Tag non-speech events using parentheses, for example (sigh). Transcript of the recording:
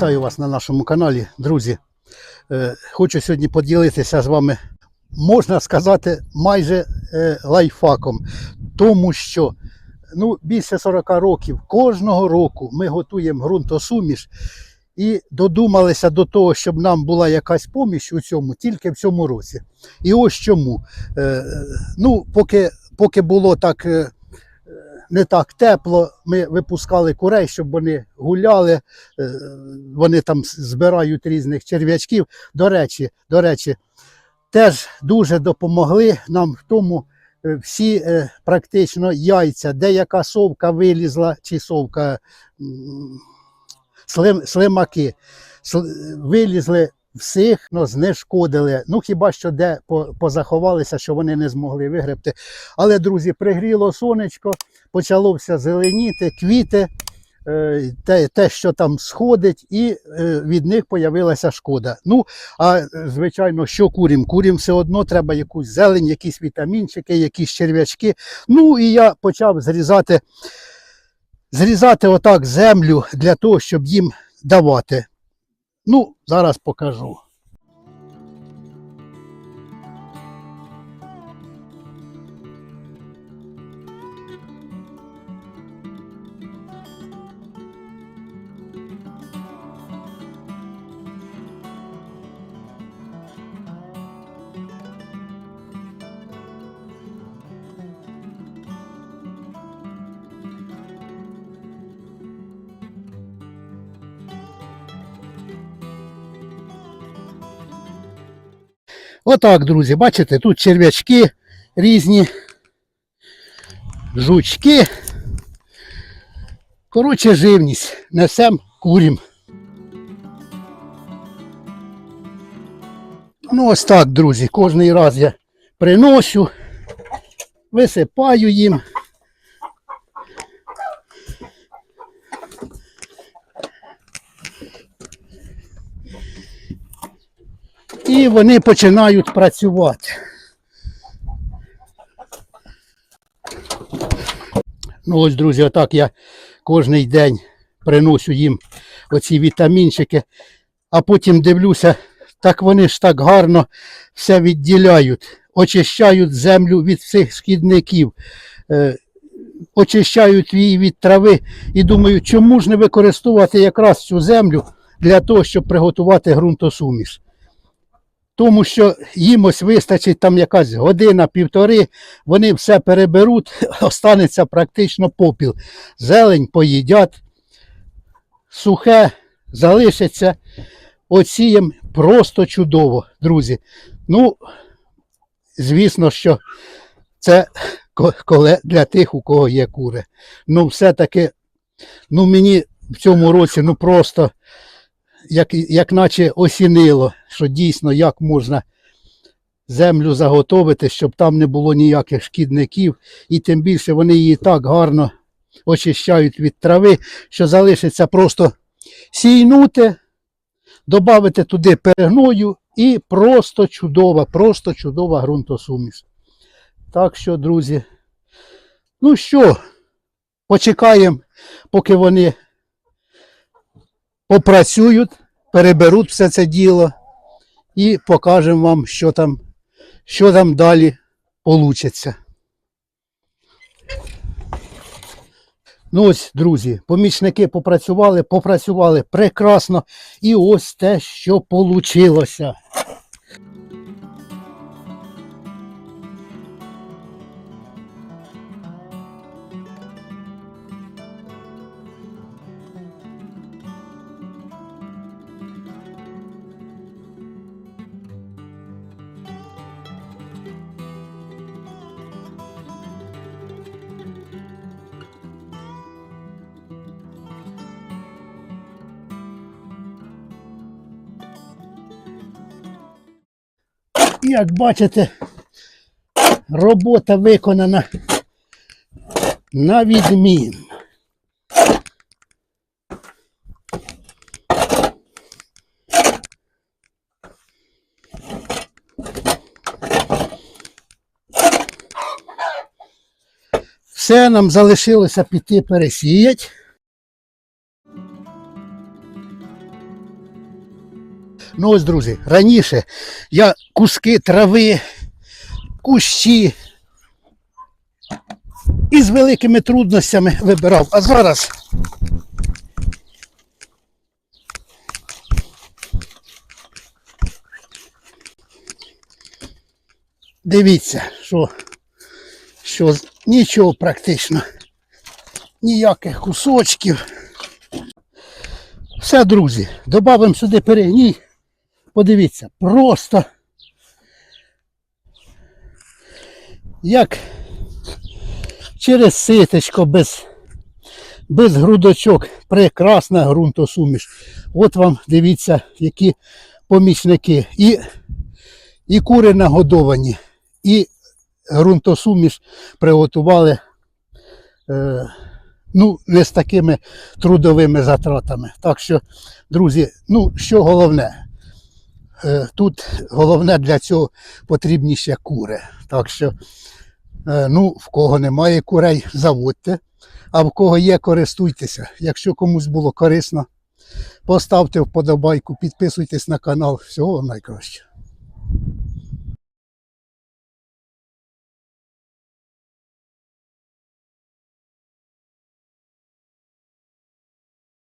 Вітаю вас на нашому каналі, друзі. Е, Хочу сьогодні поділитися з вами, можна сказати, майже е, лайфхаком, тому що ну, більше 40 років кожного року ми готуємо ґрунтосуміш і додумалися до того, щоб нам була якась поміч у цьому тільки в цьому році. І ось чому. Е, Ну, поки, поки було так. Не так тепло. Ми випускали курей, щоб вони гуляли. е, Вони там збирають різних черв'ячків. До речі, до речі, теж дуже допомогли нам в тому. е, Всі е, практично яйця, деяка совка вилізла, чи совка слим, слимаки, вилізли всіх, но знешкодили. Ну хіба що де позаховалися, що вони не змогли вигребти. Але, друзі, пригріло сонечко, почало все зеленіти, квіти, е, те, те, що там сходить, і е, від них появилася шкода. Ну, а звичайно, що курім? Курім все одно треба якусь зелень, якісь вітамінчики, якісь черв'ячки. Ну і я почав зрізати, зрізати отак землю для того, щоб їм давати. Ну, зараз покажу. Отак, друзі, бачите, тут черв'ячки різні, жучки. Коротше, живність. Несем курім. Ну, ось так, друзі. Кожний раз я приношу, висипаю їм. І вони починають працювати. Ну ось, друзі, отак я кожний день приношу їм оці вітамінчики, а потім дивлюся, так вони ж так гарно все відділяють, очищають землю від всіх шкідників, е, очищають її від трави. І думаю, чому ж не використовувати якраз цю землю для того, щоб приготувати ґрунтосуміш тому що їм ось вистачить там якась година, півтори, вони все переберуть, (laughs) останеться практично попіл. Зелень поїдять, сухе залишиться. Оцієм просто чудово, друзі. Ну, звісно, що це ко- коле для тих, у кого є кури. Ну, все-таки, ну мені в цьому році ну просто як, як наче осінило, що дійсно як можна землю заготовити, щоб там не було ніяких шкідників, і тим більше вони її так гарно очищають від трави, що залишиться просто сійнути, додати туди перегною і просто чудова, просто чудова ґрунтосуміш. Так що, друзі, ну що, почекаємо, поки вони попрацюють, переберуть все це діло і покажемо вам, що там, що там далі вийде. Ну ось, друзі, помічники попрацювали, попрацювали прекрасно. І ось те, що вийшло. Як бачите, робота виконана на відмін. Все нам залишилося піти пересіять. Ну ось, друзі, раніше я куски трави, кущі і з великими трудностями вибирав. А зараз дивіться, що, що нічого практично, ніяких кусочків. Все, друзі, додамо сюди перегній. Подивіться, просто як через ситечко без, без грудочок. Прекрасна ґрунтосуміш. От вам дивіться, які помічники. І, і кури нагодовані, і ґрунтосуміш приготували. Е, ну, не з такими трудовими затратами. Так що, друзі, ну що головне? Е, Тут головне для цього потрібні ще кури. Так що, е, ну, в кого немає курей, заводьте, а в кого є, користуйтеся. Якщо комусь було корисно, поставте вподобайку, підписуйтесь на канал. Всього найкраще.